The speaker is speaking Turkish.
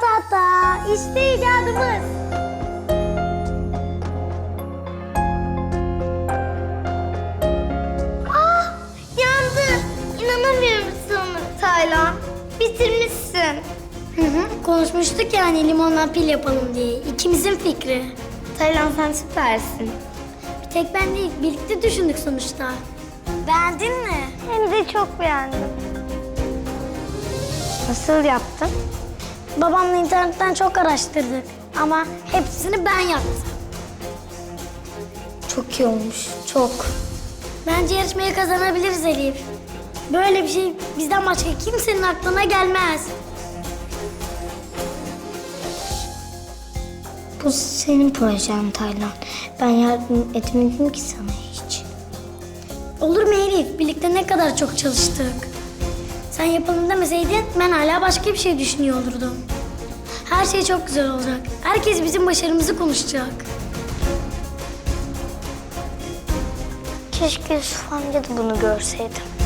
ta ta. İşte icadımız. Ah yandı. İnanamıyorum sana Taylan. Bitirmişsin. Hı hı. Konuşmuştuk yani limonla pil yapalım diye. İkimizin fikri. Taylan sen süpersin. Bir tek ben değil, birlikte düşündük sonuçta. Beğendin mi? Hem de çok beğendim. Nasıl yaptın? Babamla internetten çok araştırdık ama hepsini ben yaptım. Çok iyi olmuş, çok. Bence yarışmayı kazanabiliriz Elif. Böyle bir şey bizden başka kimsenin aklına gelmez. Bu senin projen Taylan. Ben yardım etmedim ki sana hiç. Olur mu Elif? Birlikte ne kadar çok çalıştık. Sen yapalım demeseydin ben hala başka bir şey düşünüyor olurdum. Her şey çok güzel olacak. Herkes bizim başarımızı konuşacak. Keşke Yusuf amca da bunu görseydi.